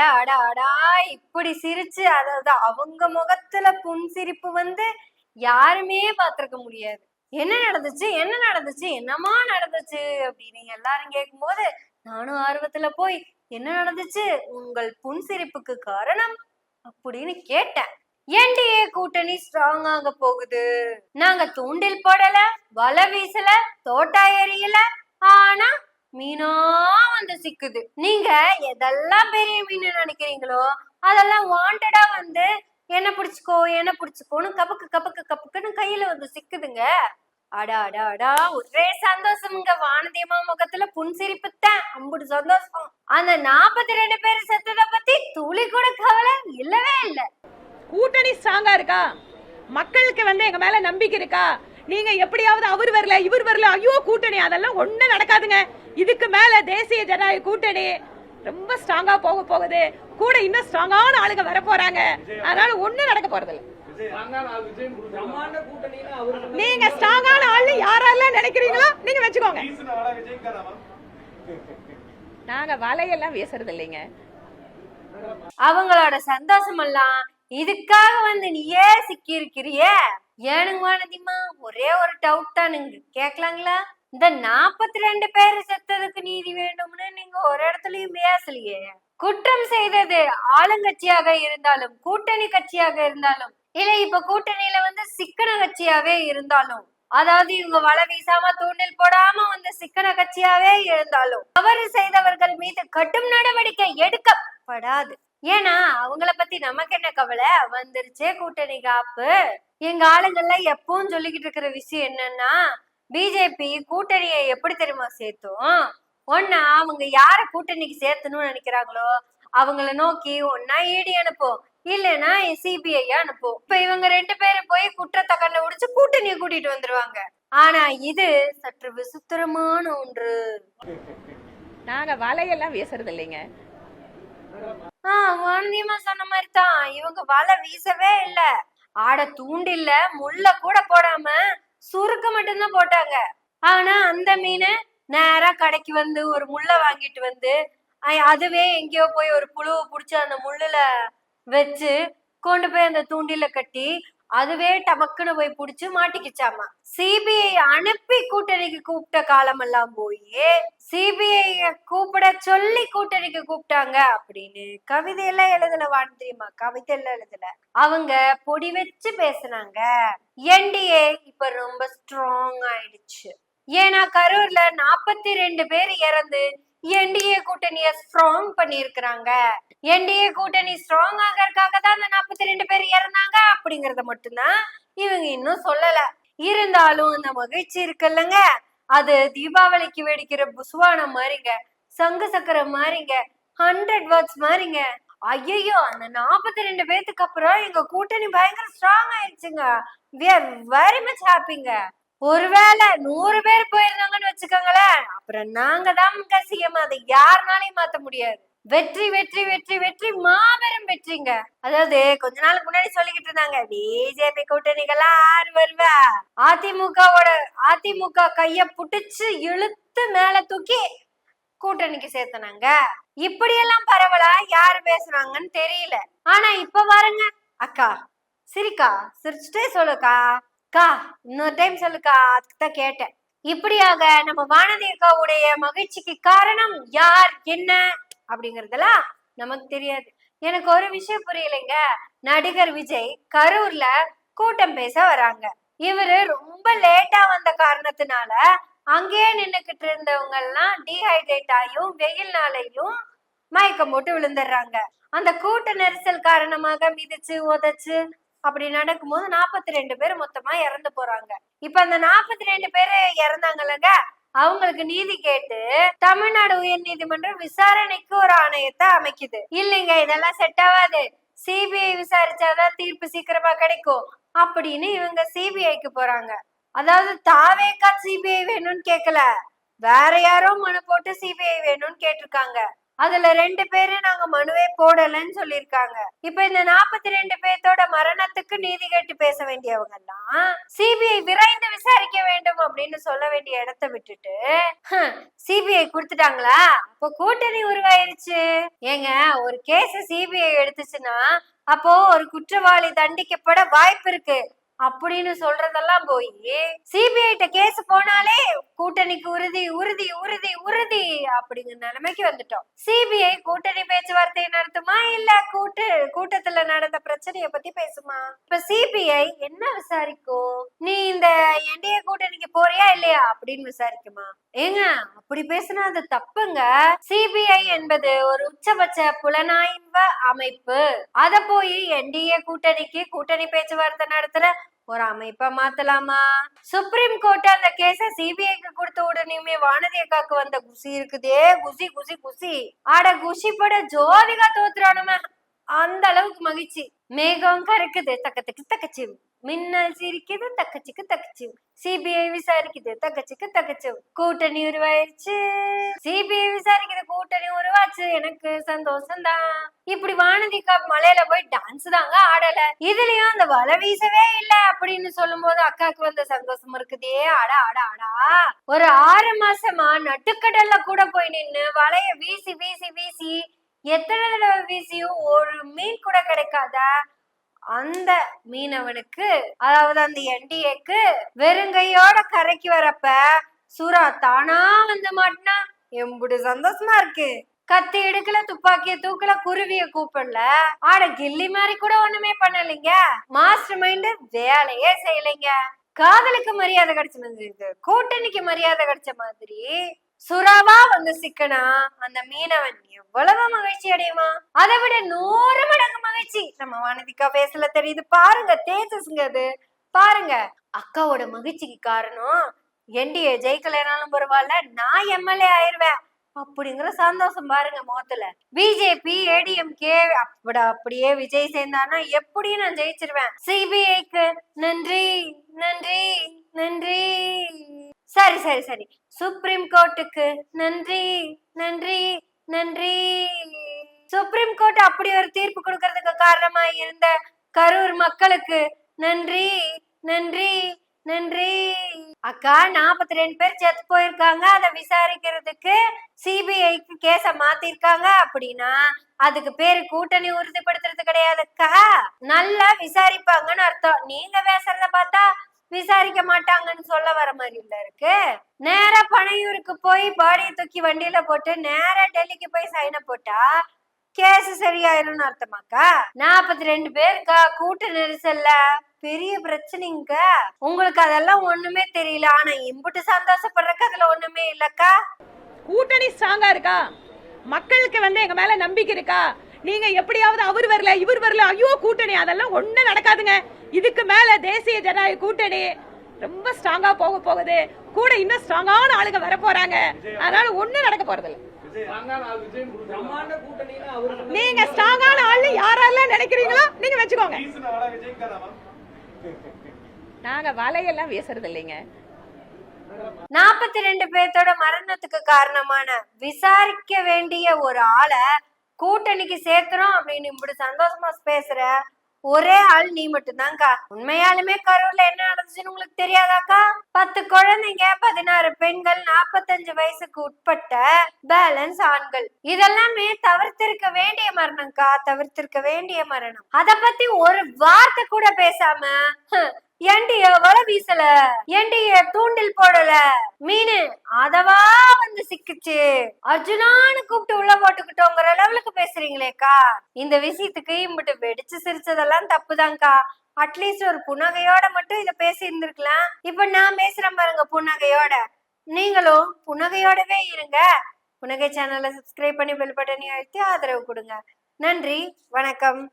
அட அட அடா இப்படி சிரிச்சு அதாவது அவங்க முகத்துல புன்சிரிப்பு வந்து யாருமே பார்த்திருக்க முடியாது. என்ன நடந்துச்சு? என்ன நடந்துச்சு? என்னமா நடந்துச்சு? அப்படின்னு எல்லாரும் கேட்கும்போது நானும் ஆர்வத்துல போய் என்ன நடந்துச்சு? உங்கள் புன்சிரிப்புக்கு காரணம்? அப்படின்னு கேட்டேன். என்டிஏ கூட்டணி ஸ்ட்ராங் ஆக போகுது. நாங்க தூண்டில் போடல வலை வீசல தோட்டா எரியல ஆனா மீனா வந்து சிக்குது. நீங்க எதெல்லாம் பெரிய மீன் நினைக்கிறீங்களோ அதெல்லாம் வாண்டடா வந்து என்ன பிடிச்சிக்கோ என்ன பிடிச்சிக்கோன்னு கபக்கு கபக்கு கபக்குன்னு கையில வந்து சிக்குதுங்க. அடா அடா அடா ஒரே சந்தோஷமுங்க. வானதியமா முகத்துல புன்சிரிப்புத்தான் அம்புட்டு சந்தோஷம். அந்த நாற்பத்தி ரெண்டு பேர் செத்ததை பத்தி துளி கூட கவலை இல்லவே இல்லை. கூட்டணி ஸ்ட்ராங்கா இருக்கா? மக்களுக்கு வந்து எங்க மேல நம்பிக்கை இருக்கா? நீங்க எப்படியாவது அவர் வரல இவர் வரல ஐயோ கூட்டணி அதெல்லாம் ஒண்ணும் நடக்காதுங்க. இதுக்கு மேல தேசிய ஜனநாயக கூட்டணி ரொம்ப ஸ்ட்ராங்கா போக போகுது. கூட இன்னும் ஸ்ட்ராங்கான ஆளுங்க வர போறாங்க. அதனால ஒண்ணும் நடக்க போறது இல்ல நீங்க ஸ்ட்ராங்கான ஆளு யாரெல்லாம் நினைக்கிறீங்களோ நீங்க வச்சுக்கோங்க. நாங்க வலையெல்லாம் வீசுறது இல்லைங்க அவங்களோட சந்தோஷம் எல்லாம் இதுக்காக வந்து நீயே சிக்கி இருக்கிறியே ஏனுங்க வானதிமா ஒரே ஒரு டவுட் தானுங்க கேக்கலாங்களா? இந்த நாற்பத்தி ரெண்டு பேர் செத்ததுக்கு நீதி வேண்டும்னு நீங்க ஒரு இடத்துலயும் பேசலையே. குற்றம் செய்தது ஆளுங்கட்சியாக இருந்தாலும் கூட்டணி கட்சியாக இருந்தாலும் இல்ல இப்ப கூட்டணியில வந்து சிக்கன கட்சியாவே இருந்தாலும் அதாவது இவங்க வலை வீசாம தூண்டில் போடாம வந்து சிக்கன கட்சியாவே இருந்தாலும் தவறு செய்தவர்கள் மீது கடும் நடவடிக்கை எடுக்கப்படாது. ஏன்னா அவங்கள பத்தி நமக்கு என்ன கவலை? வந்துருச்சே கூட்டணி காப்பு. எங்க ஆளுங்கள்லாம் எப்பவும் சொல்லிக்கிட்டு இருக்கிற விஷயம் என்னன்னா பிஜேபி கூட்டணியை எப்படி தெரியுமா சேர்த்தோம்? ஒன்னா அவங்க யார கூட்டணிக்கு சேர்த்தணும்னு நினைக்கிறாங்களோ அவங்கள நோக்கி ஒன்னா ஈடி அனுப்பும். இல்லைன்னா சிபிஐ அனுப்பும். இப்ப இவங்க ரெண்டு பேரும் போய் குற்றத்தை கண்டுபிடிச்சு கூட்டணியை கூட்டிட்டு வந்துருவாங்க. ஆனா இது சற்று விசித்திரமான ஒன்று. நாங்க வலையெல்லாம் வீசுறது இல்லைங்க. ஆஹ் வானதியம்மா சொன்ன மாதிரி தான் இவங்க வலை வீசவே இல்ல. ஆட தூண்டில்ல முள்ள கூட போடாம சுருக்க மட்டும்தான் போட்டாங்க. ஆனா அந்த மீனை நேரா கடைக்கு வந்து ஒரு முள்ள வாங்கிட்டு வந்து அதுவே எங்கேயோ போய் ஒரு புழுவை புடிச்சு அந்த முள்ளுல வச்சு கொண்டு போய் அந்த தூண்டில கட்டி அதுவே டமக்குன்னு போய் புடிச்சு மாட்டிக்கிச்சாமா? சிபிஐ அனுப்பி கூட்டணிக்கு கூப்பிட்ட காலமெல்லாம் போய் சிபிஐ கூப்பிட சொல்லி கூட்டணிக்கு கூப்பிட்டாங்க அப்படின்னு கவிதையெல்லாம் எழுதல வான் தெரியுமா? கவிதை எல்லாம் எழுதல. அவங்க பொடி வச்சு பேசுனாங்க. என்டிஏ இப்ப ரொம்ப ஸ்ட்ராங் ஆயிடுச்சு. ஏன்னா கரூர்ல நாற்பத்தி ரெண்டு பேர் இறந்து என்டிஏ கூட்டணிய ஸ்ட்ராங் பண்ணிருக்கிறாங்க என்டிஏ கூட்டணி ஸ்ட்ராங் ஆகறதுக்காக அப்படிங்கறத மட்டும்தான் இவங்க இன்னும் சொல்லல. இருந்தாலும் அந்த மகிழ்ச்சி இருக்குல்லங்க. அது தீபாவளிக்கு வெடிக்கிற புஸ்வானம் மாதிரிங்க சங்கு சக்கரம் மாதிரிங்க ஹண்ட்ரட் வேர்ட்ஸ் மாதிரிங்க ஐயோ அந்த நாற்பத்தி ரெண்டு பேத்துக்கு அப்புறம் எங்க கூட்டணி பயங்கர ஸ்ட்ராங் ஆயிடுச்சுங்க. வி ஆர் வெரி மச் ஹாப்பிங்க ஒருவேளை நூறு பேர் போயிருந்தாங்கன்னு வச்சுக்கோங்களேன். அப்புறம் நாங்க தான் கசியம் அதை யாருனாலையும் மாத்த முடியாது. வெற்றி வெற்றி வெற்றி வெற்றி மாபெரும் வெற்றிங்க. அதாவது கொஞ்ச நாளுக்கு முன்னாடி சொல்லிக்கிட்டு இருந்தாங்க பிஜேபி கூட்டணிக்கெல்லாம் ஆறு வருவா. அதிமுகவோட அதிமுக கைய புடிச்சு இழுத்து மேல தூக்கி கூட்டணிக்கு சேர்த்தனாங்க. இப்படியெல்லாம் பரவலா? யாரு பேசுறாங்கன்னு தெரியல. ஆனா இப்ப பாருங்க. அக்கா சிரிக்கா. சிரிச்சுட்டே சொல்லுக்கா. அக்கா இன்னொரு டைம் சொல்லுக்கா. அதுக்கு தான் கேட்டேன். இப்படியாக நம்ம வானதி அக்காவுடைய மகிழ்ச்சிக்கு காரணம் யார்? என்ன? அப்படிங்கறதெல்லாம் நமக்கு தெரியாது. எனக்கு ஒரு விஷயம் புரியலைங்க. நடிகர் விஜய் கரூர்ல கூட்டம் பேச வராங்க. இவரு ரொம்ப லேட்டா வந்த காரணத்தினால அங்கேயே நின்னுக்கிட்டு இருந்தவங்க எல்லாம் டீஹைட்ரேட் ஆயும் வெயில் நாளையும் மயக்கம் போட்டு விழுந்துடுறாங்க. அந்த கூட்ட நெரிசல் காரணமாக மிதிச்சு உதைச்சு அப்படி நடக்கும்போது நாற்பத்தி ரெண்டு பேர் மொத்தமா இறந்து போறாங்க. இப்ப அந்த நாற்பத்தி ரெண்டு பேர் இறந்தாங்கல்லங்க அவங்களுக்கு நீதி கேட்டு தமிழ்நாடு உயர் நீதிமன்றம் விசாரணைக்கு ஒரு ஆணையத்தை அமைக்குது. இல்லைங்க இதெல்லாம் செட் ஆகாது. சிபிஐ விசாரிச்சாதான் தீர்ப்பு சீக்கிரமா கிடைக்கும் அப்படின்னு இவங்க சிபிஐக்கு போறாங்க. அதாவது தாவேக்கா சிபிஐ வேணும்னு கேட்கல வேற யாரோ மனு போட்டு சிபிஐ வேணும்னு கேட்டிருக்காங்க. அதுல ரெண்டு பேரு நாங்க மனுவே போடலன்னு சொல்லியிருக்காங்க. இப்ப இந்த நாற்பத்தி ரெண்டு பேர்த்தோட மரணத்துக்கு நீதி கேட்டு பேச வேண்டியவங்க எல்லாம் சிபிஐ விரைந்து விசாரிக்க வேண்டும் அப்படின்னு சொல்ல வேண்டிய இடத்த விட்டுட்டு சிபிஐ கொடுத்துட்டாங்களா? அப்போ கூட்டணி உருவாயிருச்சு. ஏங்க ஒரு கேஸ் சிபிஐ எடுத்துச்சுன்னா அப்போ ஒரு குற்றவாளி தண்டிக்கப்பட வாய்ப்பு இருக்கு. அப்படின்னு சொல்றதெல்லாம் போய் சிபிஐட்ட கேஸ் போனாலே கூட்டணிக்கு உறுதி உறுதி உறுதி உறுதி அப்படிங்கிற நிலைமைக்கு வந்துட்டோம். சிபிஐ கூட்டணி பேச்சுவார்த்தை நடத்துமா இல்ல கூட்டு கூட்டத்துல நடந்த பிரச்சனைய பத்தி பேசுமா? இப்ப சிபிஐ என்ன விசாரிக்கும்? நீ இந்த என்டிஏ கூட்டணிக்கு போறியா இல்லையா அப்படின்னு விசாரிக்குமா? ஏங்க அப்படி பேசினா அது தப்புங்க. சிபிஐ என்பது ஒரு உச்சபட்ச புலனாய்வு அமைப்பு. அத போய் என்டிஏ கூட்டணிக்கு கூட்டணி பேச்சுவார்த்தை நடத்துற ஒரு அமைப்பா மாத்தலாமா? சுப்ரீம் கோர்ட் அந்த கேஸ சிபிஐக்கு கொடுத்த உடனேயுமே வானதி அக்காக்கு வந்த குசி இருக்குதே. குசி குசி குசி ஆட குஷி பட ஜோதிகா தோத்துறானுமே. அந்த அளவுக்கு மகிழ்ச்சி. மேகம் கருக்குது. தக்கத்துக்கு தக்கச்சி மின்னல் சிரிக்குது தக்கச்சுக்கு தக்கச்சு சிபிஐ விசாரிக்குது தக்கச்சிக்கு தக்கச்சு கூட்டணி உருவாயிருச்சு சிபிஐ விசாரிக்குது கூட்டணி உருவாச்சு எனக்கு சந்தோஷம் தான் இப்படி வானதிக்கா மலையில போய் டான்ஸ் தாங்க ஆடல இதுலயும் அந்த வலை வீசவே இல்ல அப்படின்னு சொல்லும் போது அக்காக்கு வந்த சந்தோஷம் இருக்குதே ஆட ஆட ஆடா ஒரு ஆறு மாசமா நட்டுக்கடல்ல கூட போய் நின்னு வலைய வீசி வீசி வீசி எத்தனை தடவை வீசியும் ஒரு மீன் கூட கிடைக்காதா அந்த மீனவனுக்கு அதாவது அந்த என்டிஏக்கு வெறுங்கையோட கரைக்கு வரப்ப சுறா தானா வந்து மாட்டினா? எம்புடு சந்தோஷமா இருக்கு. கத்தி எடுக்கல துப்பாக்கிய தூக்கல குருவிய கூப்பிடல. ஆட கில்லி மாதிரி கூட ஒண்ணுமே பண்ணலைங்க. மாஸ்டர் மைண்ட் வேலையே செய்யலைங்க. காதலுக்கு மரியாதை கிடைச்ச மாதிரி இருக்கு கூட்டணிக்கு மரியாதை கிடைச்ச மாதிரி சுறாவா வந்து சிக்கனா? அந்த மீனவன் எவ்வளவு மகிழ்ச்சி அடையுமா? அதை விட நூறு மடங்கு மகிழ்ச்சி. நம்ம வானதிக்கா பேசல தெரியுது. பாருங்க தேஜஸ்ங்க அது. பாருங்க அக்காவோட மகிழ்ச்சிக்கு காரணம் என்டிஏ ஜெயிக்கலைனாலும் பரவாயில்ல நான் எம்எல்ஏ ஆயிருவேன். அப்படிங்கிற சந்தோஷம் பாருங்க முகத்துல. பிஜேபி ஏடிஎம்கே அப்பட அப்படியே விஜய் சேர்ந்தானா எப்படியும் நான் ஜெயிச்சிருவேன். சிபிஐக்கு நன்றி நன்றி நன்றி. சரி சரி சரி. சுப்ரீம் கோர்ட்டுக்கு நன்றி நன்றி நன்றி. சுப்ரீம் கோர்ட் அப்படி ஒரு தீர்ப்பு கொடுக்கறதுக்கு காரணமா இருந்த கரூர் மக்களுக்கு நன்றி நன்றி நன்றி. அக்கா நாற்பத்தி ரெண்டு பேர் செத்து போயிருக்காங்க. அதை விசாரிக்கிறதுக்கு சிபிஐக்கு கேஸ மாத்திருக்காங்க அப்படின்னா அதுக்கு பேரு கூட்டணி உறுதிப்படுத்துறது கிடையாதுக்கா. நல்லா விசாரிப்பாங்கன்னு அர்த்தம். நீங்க பேசுறத பார்த்தா விசாரிக்க மாட்டாங்கன்னு சொல்ல வர மாதிரி இல்ல இருக்கு. நேர பனையூருக்கு போய் பாடியை தூக்கி வண்டியில போட்டு நேர டெல்லிக்கு போய் சைன போட்டா கேஸ் சரியாயிரும்னு அர்த்தமாக்கா? நாற்பத்தி ரெண்டு பேருக்கா? கூட்ட நெரிசல்ல? பெரிய பிரச்சனைங்க. உங்களுக்கு அதெல்லாம் ஒண்ணுமே தெரியல. ஆனா இம்புட்டு சந்தோஷப்படுறக்கு அதுல ஒண்ணுமே இல்லக்கா. கூட்டணி ஸ்ட்ராங்கா இருக்கா? மக்களுக்கு வந்து எங்க மேல நம்பிக்கை இருக்கா? நீங்க எப்படியாவது அவர் வரல இவர் வரல ஐயோ கூட்டணி அதெல்லாம் ஒண்ணு நடக்காதுங்க. இதுக்கு மேல தேசிய ஜனநாயக கூட்டணி ரொம்ப ஸ்ட்ராங்கா போக போகுது. கூட இன்னும் ஸ்ட்ராங்கான ஆளுங்க வர போறாங்க. அதனால ஒண்ணு நடக்க போறது இல்ல நீங்க ஸ்ட்ராங்கான ஆளு யாரெல்லாம் நினைக்கிறீங்களோ நீங்க வச்சுக்கோங்க. நாங்க வலையெல்லாம் வீசுறது இல்லைங்க. நாற்பத்தி ரெண்டு பேர்த்தோட மரணத்துக்கு காரணமான விசாரிக்க வேண்டிய ஒரு ஆளை கூட்டணிக்கு சேர்க்கிறோம் அப்படின்னு இப்படி சந்தோஷமா பேசுற ஒரே ஆள் நீ மட்டும்தான்க்கா. உண்மையாலுமே கரூர்ல என்ன நடந்துச்சுன்னு உங்களுக்கு தெரியாதாக்கா? பத்து குழந்தைங்க பதினாறு பெண்கள் நாற்பத்தஞ்சு வயசுக்கு உட்பட்ட பேலன்ஸ் ஆண்கள். இதெல்லாமே தவிர்த்திருக்க வேண்டிய மரணம்க்கா தவிர்த்திருக்க வேண்டிய மரணம். அத பத்தி ஒரு வார்த்தை கூட பேசாம ஏண்டிய வலை வீசல ஏண்டிய தூண்டில் போடல. மீனு அதவா வந்து சிக்குச்சு. அர்ஜுனான்னு கூப்பிட்டு உள்ள போட்டுக்கிட்டோங்கிற லெவலுக்கு பேசுறீங்களேக்கா இந்த விஷயத்துக்கு இம்பிட்டு வெடிச்சு சிரிச்சதெல்லாம் தப்புதான்க்கா. அட்லீஸ்ட் ஒரு புன்னகையோட மட்டும் இத பேசி இருந்திருக்கலாம் இப்ப நான் பேசுறேன் பாருங்க புன்னகையோட. நீங்களும் புன்னகையோடவே இருங்க. புன்னகை சேனலை சப்ஸ்கிரைப் பண்ணி பெல் பட்டனையும் அழுத்தி ஆதரவு கொடுங்க. நன்றி வணக்கம்.